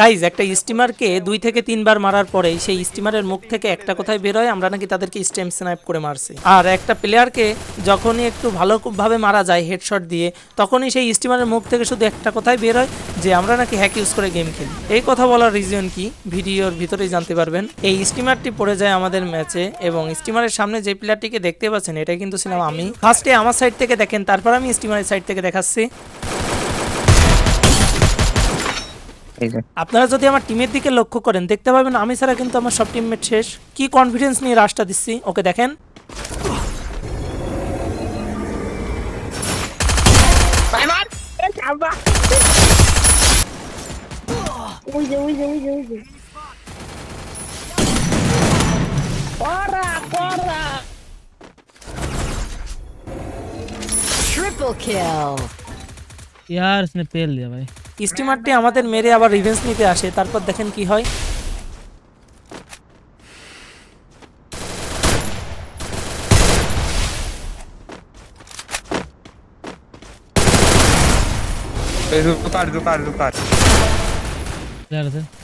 Guys একটা স্টিমারকে দুই থেকে তিনবার মারার পরে সেই স্টিমারের মুখ থেকে একটা কোথায় বেরোয় আমরা নাকি তাদেরকে স্টেম স্নাইপ করে মারছি। আর একটা প্লেয়ারকে যখনই একটু ভালোভাবে মারা যায় হেডশট দিয়ে, তখনই সেই স্টিমারের মুখ থেকে শুধু একটা কথাই বেরোয় যে আমরা নাকি হ্যাক ইউজ করে গেম খেলি। এই কথা বলার রিজন কি? ভিডিওর ভিতরেই জানতে পারবেন। এই স্টিমারটি পড়ে যায় আমাদের ম্যাচে এবং স্টিমারের সামনে যে প্লেয়ারটিকে দেখতে পাচ্ছেন এটা কিন্তু ছিলাম আমি। ফার্স্টে আমার সাইড থেকে দেখেন, তারপর আমি স্টিমারের সাইড থেকে দেখাচ্ছি এই যে আপনারা যদি আমার টিমের দিকে লক্ষ্য করেন দেখতে পাবেন আমি ছাড়া কিন্তু আমার সব টিমমেট শেষ কি কনফিডেন্স নিয়ে রাশটা দিচ্ছি ওকে দেখেন ওই যে ওই যে ওই যে ওই যে করা করা Triple kill. यार इसने पेल दिया भाई স্টিমারটি আমাদের মেরে আবার রিভেন্স নিতে আসে তারপর দেখেন কি হয় এই Rukar, rukar, rukar. Nerede?